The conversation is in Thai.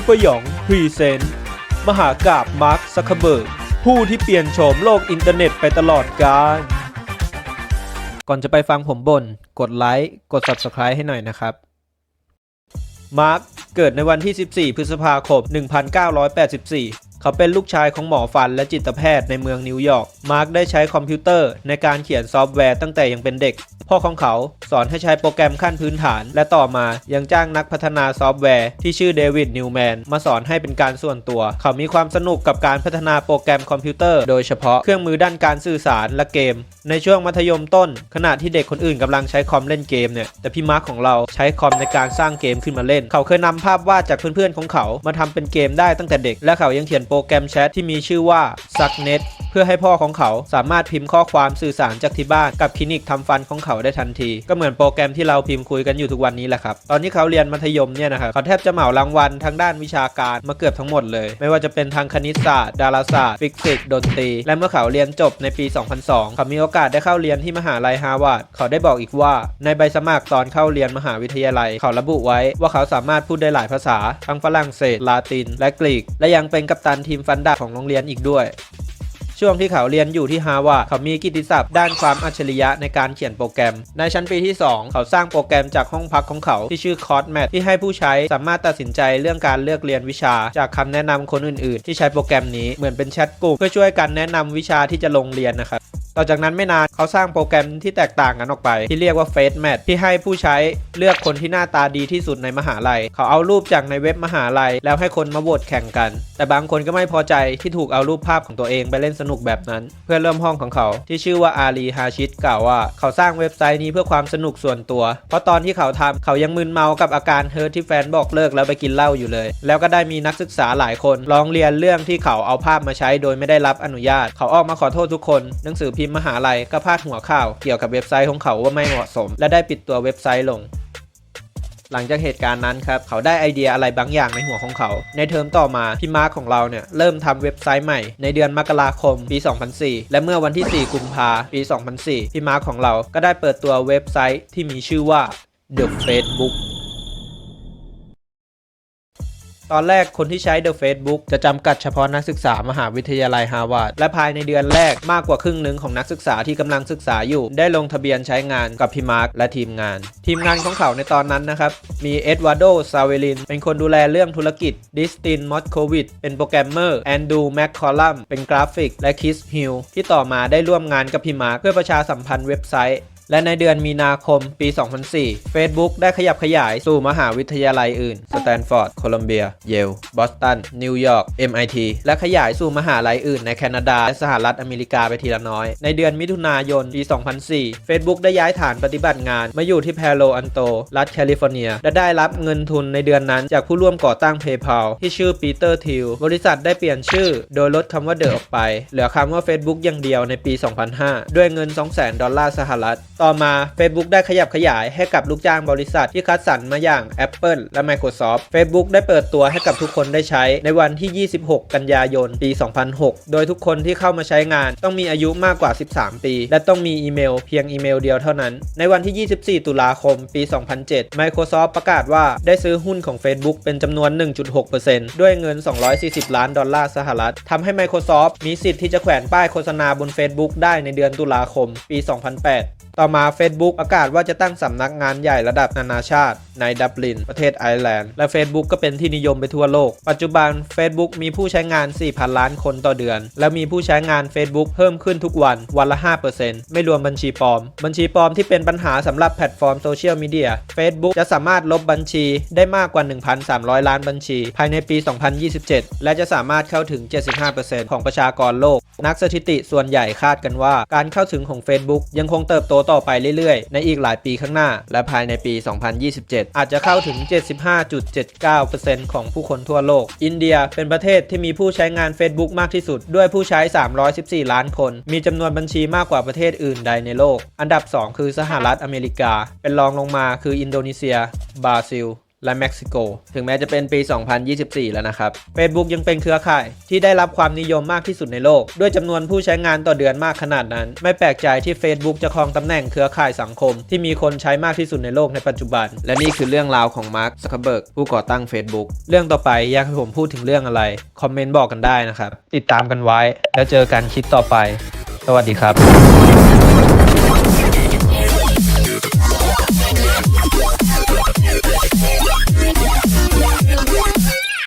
ซุปเปอร์หยองพรีเซนต์มหากาบมาร์คซักเคเบิร์กผู้ที่เปลี่ยนโฉมโลกอินเทอร์เน็ตไปตลอดกาลก่อนจะไปฟังผมบ่นกดไลค์กด Subscribe ให้หน่อยนะครับ มาร์คเกิดในวันที่ 14 พฤษภาคม 1984 เขาเป็นลูกชายของหมอฟันและจิตแพทย์ในเมืองนิวยอร์ก มาร์คได้ใช้คอมพิวเตอร์ในการเขียนซอฟต์แวร์ตั้งแต่ยังเป็นเด็ก พ่อของเขาสอนให้ใช้โปรแกรมขั้นพื้นฐาน และต่อมายังจ้างนักพัฒนาซอฟต์แวร์ที่ชื่อเดวิดนิวแมนมาสอนให้เป็นการส่วนตัว เขามีความสนุกกับการพัฒนาโปรแกรมคอมพิวเตอร์โดยเฉพาะเครื่องมือด้านการสื่อสารและเกม ในช่วงมัธยมต้น ขณะที่เด็กคนอื่นกำลังใช้คอมเล่นเกมเนี่ยแต่พี่มาร์คของเราใช้คอมในการสร้างเกมขึ้นมาเล่น เขาเคยนำภาพวาดจากเพื่อนๆของเขามาทำเป็นเกมได้ตั้งแต่เด็ก และเขายังเขียนโปรแกรมแชทที่มีชื่อว่า Sucknet พื่อให้พ่อของเขาสามารถพิมพ์ข้อความสื่อสารจากที่บ้านกับคลินิกทำฟันของเขาได้ทันที ก็เหมือนโปรแกรมที่เราพิมพ์คุยกันอยู่ทุกวันนี้แหละครับ ตอนที่เขาเรียนมัธยมเนี่ยนะครับเขาแทบจะเหมารางวัลทางด้านวิชาการมาเกือบทั้งหมดเลย ไม่ว่าจะเป็นทางคณิตศาสตร์ ดาราศาสตร์ฟิสิกส์ดนตรี และเมื่อเขาเรียนจบในปี 2002 เขามีโอกาสได้เข้าเรียนที่มหาลัยฮาร์วาร์ดเขาได้บอกอีกว่า ในใบสมัครตอนเข้าเรียนมหาวิทยาลัย เขาระบุไว้ว่าเขาสามารถพูดได้หลายภาษา ทั้งฝรั่งเศส ลาติน และกรีก และยังเป็นกัปตันทีมฟันดาบของโรงเรียนอีกด้วย ช่วงที่เขาเรียนอยู่ที่ฮาวาดเขามีกิตติศัพท์ด้านความอัจฉริยะในการเขียนโปรแกรม ในชั้นปีที่ 2 เขาสร้างโปรแกรมจากห้องพักของเขาที่ชื่อคอร์สแมที่ให้ผู้ใช้สามารถตัดสินใจเรื่องการเลือกเรียนวิชา จากคำแนะนำคนอื่นๆ ที่ใช้โปรแกรมนี้เหมือนเป็นแชทกลุ่มเพื่อช่วยกันแนะนำวิชาที่จะลงเรียนนะครับ ต่อจากนั้นไม่นานเขาสร้างโปรแกรมที่แตกต่างกันออกไป ที่เรียกว่า Face Match ที่ให้ผู้ใช้เลือกคนที่หน้าตาดีที่สุดในมหาลัย เขาเอารูปจากในเว็บมหาลัย แล้วให้คนมาโหวตแข่งกัน แต่บางคนก็ไม่พอใจที่ถูกเอารูปภาพของตัวเองไปเล่นสนุกแบบนั้น เพื่อนร่วมห้องของเขา ที่ชื่อว่าอาลีฮาชิดกล่าวว่า เขาสร้างเว็บไซต์นี้เพื่อความสนุกส่วนตัว เพราะตอนที่เขาทำเขายังมึนเมากับอาการเฮิร์ตที่แฟนบอกเลิกแล้วไปกินเหล้าอยู่เลย แล้วก็ได้มีนักศึกษาหลายคนร้องเรียนเรื่องที่เขาเอาภาพมาใช้โดยไม่ได้รับอนุญาต เขาออกมาขอโทษทุกคนหนังสือพิมมหาลัยก็พาดหัวข่าวเกี่ยวกับเว็บไซต์ของเขาว่าไม่เหมาะสม และได้ปิดตัวเว็บไซต์ลง หลังจากเหตุการณ์นั้นครับเขาได้ไอเดียอะไรบางอย่างในหัวของเขา ในเทอมต่อมาพี่มาร์คของเราเนี่ยเริ่มทำเว็บไซต์ใหม่ในเดือนมกราคมปี 2004 และเมื่อวันที่ 4 กุมภาปี 2004พี่มาร์คของเราก็ได้เปิดตัวเว็บไซต์ที่มีชื่อว่า The Facebook ตอนแรกคนที่ใช้ The Facebook จะจำกัดเฉพาะนักศึกษามหาวิทยาลัยฮาร์วาร์ดและภายในเดือนแรกมากกว่าครึ่งหนึ่งของนักศึกษาที่กำลังศึกษาอยู่ ได้ลงทะเบียนใช้งานกับพี่มาร์คและทีมงาน ทีมงานของเขาในตอนนั้นนะครับ มีเอ็ดวาร์โดซาเวลินเป็นคนดูแลเรื่องธุรกิจดิสตินมอสโควิดเป็นโปรแกรมเมอร์แอนดูแมคคอลัมเป็นกราฟิก และคิสฮิลที่ต่อมาได้ร่วมงานกับพี่มาร์คเพื่อประชาสัมพันธ์เว็บไซต์ และในเดือนมีนาคมปี 2004 Facebook ได้ขยับขยายสู่มหาวิทยาลัยอื่น สแตนฟอร์ด โคลัมเบีย เยล บอสตัน นิวยอร์ก MIT และขยายสู่มหาลัยอื่นในแคนาดา และสหรัฐอเมริกาไปทีละน้อย ในเดือนมิถุนายนปี 2004 Facebook ได้ย้ายฐานปฏิบัติงาน มาอยู่ที่แพโลอันโต รัฐแคลิฟอร์เนีย และได้รับเงินทุนในเดือนนั้นจากผู้ร่วมก่อตั้ง PayPal ที่ชื่อปีเตอร์ทิล บริษัทได้เปลี่ยนชื่อ โดยลดคำว่าเดอออกไป เหลือคำว่า Facebook อย่างเดียวในปี 2005 ด้วยเงิน 200,000 ดอลลาร์สหรัฐต่อมา Facebook ได้ขยับขยายให้กับลูกจ้างบริษัทที่คัดสรรมาอย่าง Apple และ Microsoft Facebook ได้เปิดตัวให้กับทุกคนได้ใช้ในวันที่ 26 กันยายน ปี 2006 โดยทุกคนที่เข้ามาใช้งานต้องมีอายุมากกว่า 13 ปี และต้องมีอีเมลเพียงอีเมลเดียวเท่านั้น ในวันที่ 24 ตุลาคม ปี 2007 Microsoft ประกาศว่าได้ซื้อหุ้นของ Facebook เป็นจำนวน 1.6%ด้วยเงิน 240 ล้านดอลลาร์สหรัฐทำให้ Microsoft มีสิทธิ์ที่จะแขวนป้ายโฆษณาบน Facebook ได้ในเดือนตุลาคม ปี 2008 ต่อมา Facebook ประกาศว่าจะตั้งสำนักงานใหญ่ระดับนานาชาติ ในดับลิน ประเทศไอร์แลนด์ และ Facebook ก็เป็นที่นิยมไปทั่วโลก ปัจจุบัน Facebook มีผู้ใช้งาน 4,000 ล้านคนต่อเดือน และมีผู้ใช้งาน Facebook เพิ่มขึ้นทุกวันวันละ 5%ไม่รวมบัญชีปลอม บัญชีปลอมที่เป็นปัญหาสำหรับแพลตฟอร์มโซเชียลมีเดีย Facebook จะสามารถลบบัญชีได้มากกว่า 1,300 ล้านบัญชี ภายในปี 2027 และจะสามารถเข้าถึง 75%ของประชากรโลก นักสถิติส่วนใหญ่คาดกันว่า การเข้าถึงของ Facebook ยังคงเติบโตต่อไปเรื่อยๆ ในอีกหลายปีข้างหน้า และภายในปี 2027 อาจจะเข้าถึง 75.79%ของผู้คนทั่วโลก อินเดียเป็นประเทศที่มีผู้ใช้งาน Facebook มากที่สุด ด้วยผู้ใช้ 314 ล้านคน มีจำนวนบัญชีมากกว่าประเทศอื่นใดในโลก อันดับ 2 คือสหรัฐอเมริกา เป็นรองลงมาคืออินโดนีเซีย บราซิล และเม็กซิโก ถึงแม้จะเป็นปี 2024 แล้วนะครับ Facebook ยังเป็นเครือข่ายที่ได้รับความนิยมมากที่สุดในโลก ด้วยจำนวนผู้ใช้งานต่อเดือนมากขนาดนั้น ไม่แปลกใจที่ Facebook จะครองตำแหน่งเครือข่ายสังคม ที่มีคนใช้มากที่สุดในโลกในปัจจุบัน และนี่คือเรื่องราวของมาร์คซักเคเบิร์กผู้ก่อตั้ง Facebook เรื่องต่อไปอยากให้ผมพูดถึงเรื่องอะไร คอมเมนต์บอกกันได้นะครับ ติดตามกันไว้ แล้วเจอกันคลิปต่อไป สวัสดีครับ